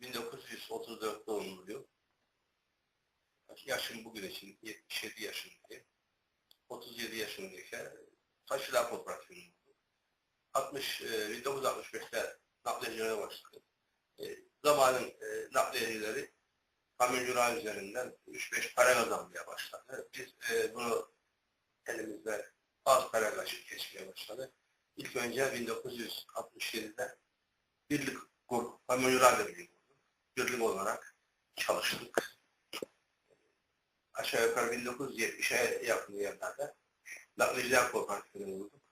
1934 doğumluyum. Yaşım bugün için 77 yaşındayım. 37 yaşındayken Taşılar Kooperasyonu 60, e, 1965'te nakliyecilere başladım. E, zamanın e, nakliyecileri kamyoncular üzerinden 3-5 para kazanmaya başladı. Biz e, bunu elimizde az para kaçıp geçmeye başladı. İlk önce 1967'de birlik grup, kamyoncular birliği. Birlik olarak çalıştık. Aşağı yukarı 1970'e yakın yerlerde nakliyeciler kooperatifini kurduk.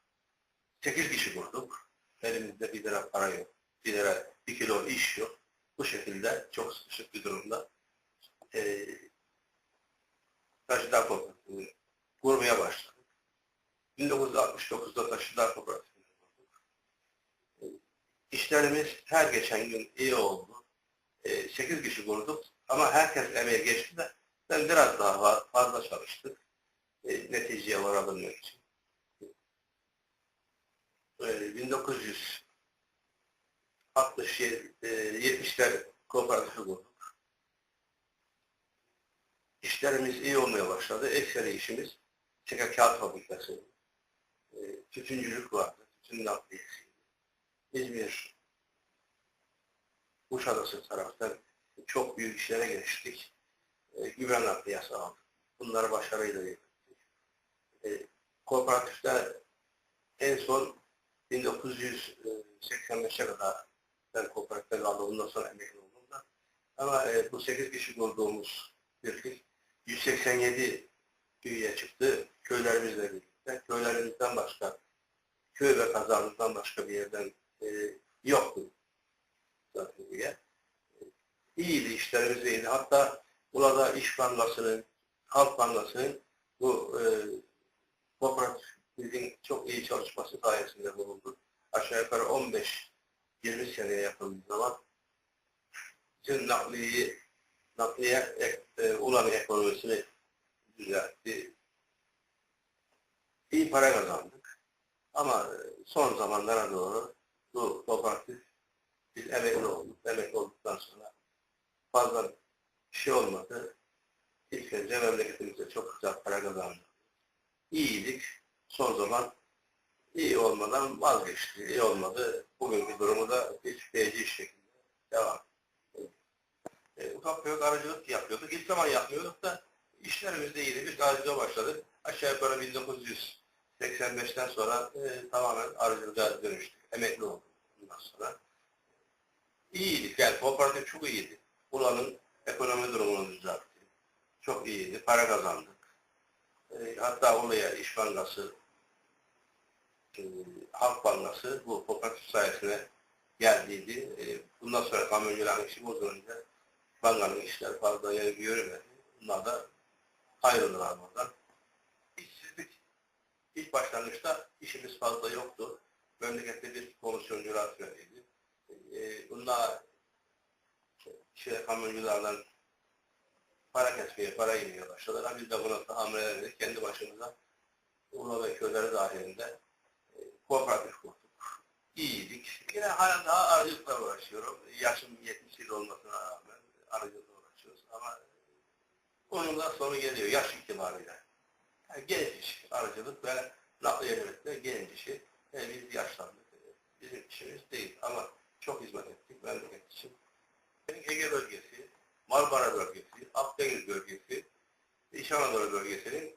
8 kişi kurduk. Elimizde bir lira para yok. Bir lira, bir kilo iş yok. Bu şekilde çok sıkışık bir durumda e, taşılar kooperatifini kurmaya başladık. 1969'da taşılar kooperatifini kurduk. E, işlerimiz her geçen gün iyi oldu. E, 8 kişi kurduk ama herkes emeğe geçti de ben biraz daha fazla çalıştık. E, neticeye varabilmek için. E, 1967 e, 70'ler kooperatifi kurduk. İşlerimiz iyi olmaya başladı. Ekseri işimiz Çeka Kağıt Fabrikası, e, tütüncülük vardı, tütün nakliyesiydi. İzmir, Kuşadası taraftan çok büyük işlere geçtik. E, güven nakliyesi aldık. Bunları başarıyla yaptık. E, kooperatifte en son 1985'e kadar ben kooperatifte kaldım. Ondan sonra emekli oldum da. Ama e, bu 8 kişi kurduğumuz birlik 187 üye çıktı. Köylerimizle birlikte. Köylerimizden başka, köy ve kazamızdan başka bir yerden e, yoktu zaten üye. E, iyiydi, işlerimiz iyiydi. Hatta burada İş Bankası'nın, Halk Bankası'nın bu e, kooperatifin çok iyi çalışması sayesinde bulundu. Aşağı yukarı 15-20 seneye yakın bir zaman bütün nakliyi nakliye ek- e, ulan ekonomisini düzeltti. İyi para kazandık. Ama e, son zamanlara doğru bu kooperatif biz emekli olduk. Emekli olduktan sonra fazla bir şey olmadı. İlk önce memleketimizde çok güzel para kazandık. İyiydik. Son zaman iyi olmadan vazgeçti. İyi olmadı. Bugünkü durumu da hiç feci şekilde devam. E, ufak tefek aracılık yapıyorduk. İlk zaman yapmıyorduk da işlerimiz de iyiydi. Biz aracılığa başladık. Aşağı yukarı 1985'ten sonra e, tamamen aracılığa dönüştük. Emekli olduk bundan sonra. İyiydik yani kooperatif çok iyiydi. Buranın ekonomi durumunu düzeltti. Çok iyiydi. Para kazandık. E, hatta oraya İş Bankası, e, Halk Bankası bu kooperatif sayesinde geldiydi. E, bundan sonra kamyoncuların işi bozulunca bankanın işleri fazla yer görmedi. Bunlar da ayrıldılar buradan. İşsizlik. İlk başlangıçta işimiz fazla yoktu. Memlekette bir komisyoncu rasyoneliydi. E, bunlar şey, kamyonculardan para kesmeye, para yemeye başladılar. Biz de buna tahammül ederek kendi başımıza Ulu ve köyleri dahilinde e, kooperatif kurduk. İyiydik. Yine hala daha aracılıkla uğraşıyorum. Yaşım 70 yıl olmasına rağmen aracılıkla uğraşıyoruz. Ama onun da sonu geliyor yaş itibariyle. Yani genç iş, aracılık ve nakliyecilikte genç işi. E, biz yaşlandık. E, Bizim işimiz değil ama çok hizmet ettik memleket için. Ege bölgesi, Marmara bölgesi, Akdeniz bölgesi, İç Anadolu bölgesinin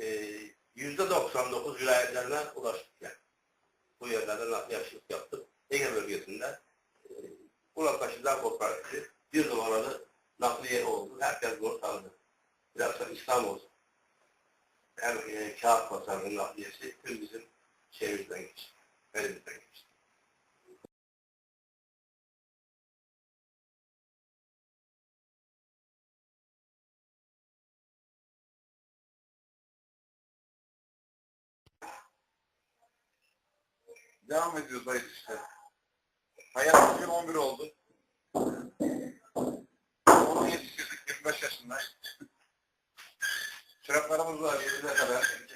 e, yüzde 99 vilayetlerine ulaştık yani. Bu yerlerde nakliyeçilik yaptık. Ege bölgesinde e, Ulan Taşılar Kooperatifi bir numaralı nakliye oldu. Herkes bunu tanıdı. Biraz sonra İstanbul hem e, kağıt pazarının nakliyesi tüm bizim şeyimizden geçti. Elimizden geçti. Devam ediyoruz hayır işte. Hayat bugün 11 oldu. Onu yetiştirdik 25 yaşındayım. Çıraklarımız var 7'de kadar.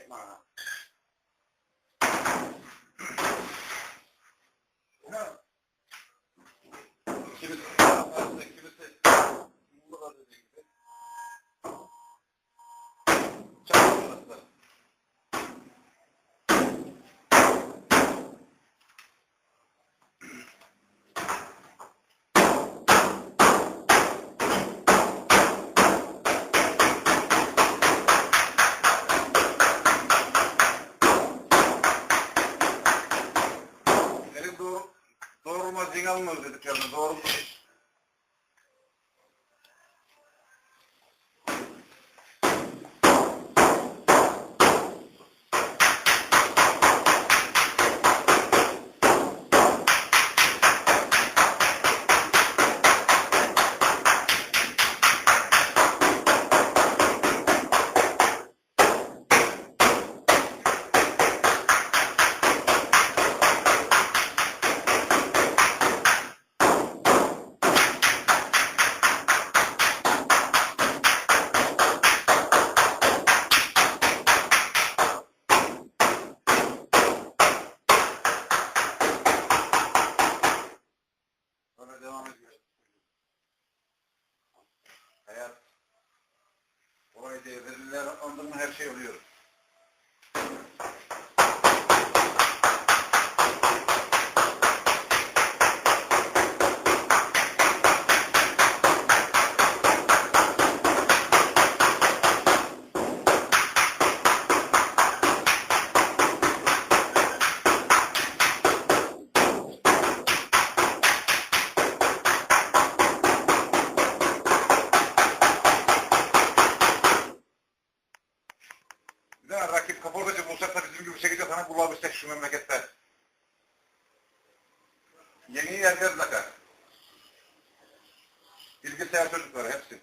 Hocam özledik yani? Devam ediyor. Hayat olay. Reziller andırma her şey oluyor. Bulabilsek şu memlekette. Yeni yerler zakar. Bilgisayar çocukları hepsi.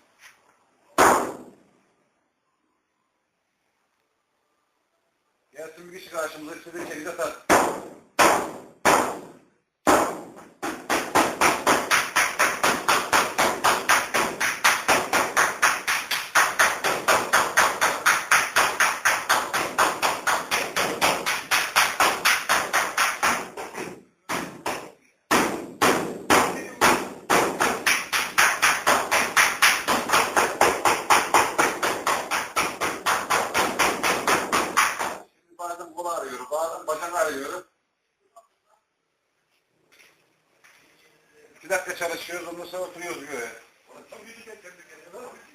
Gelsin bir kişi karşımıza istediği şekilde sat. Çalışıyoruz, ondan sonra oturuyoruz böyle. Yaş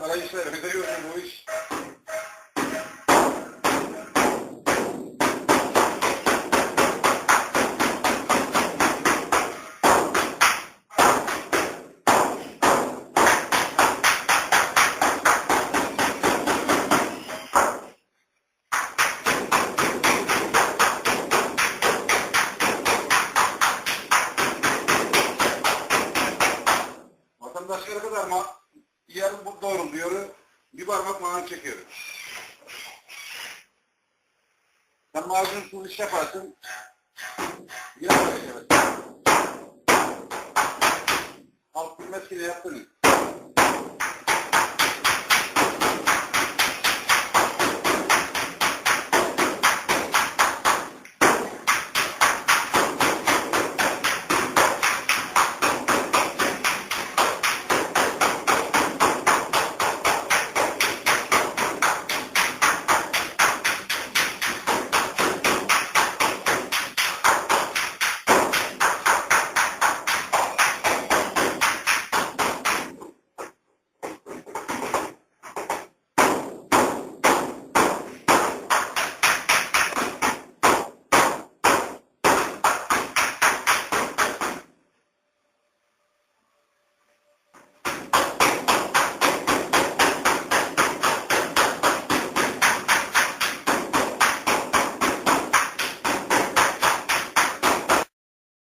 trabalhar em Feira de Jesus Sen macun iş yaparsın, böyle yapar. Halk bilmez ki ne yaptığını.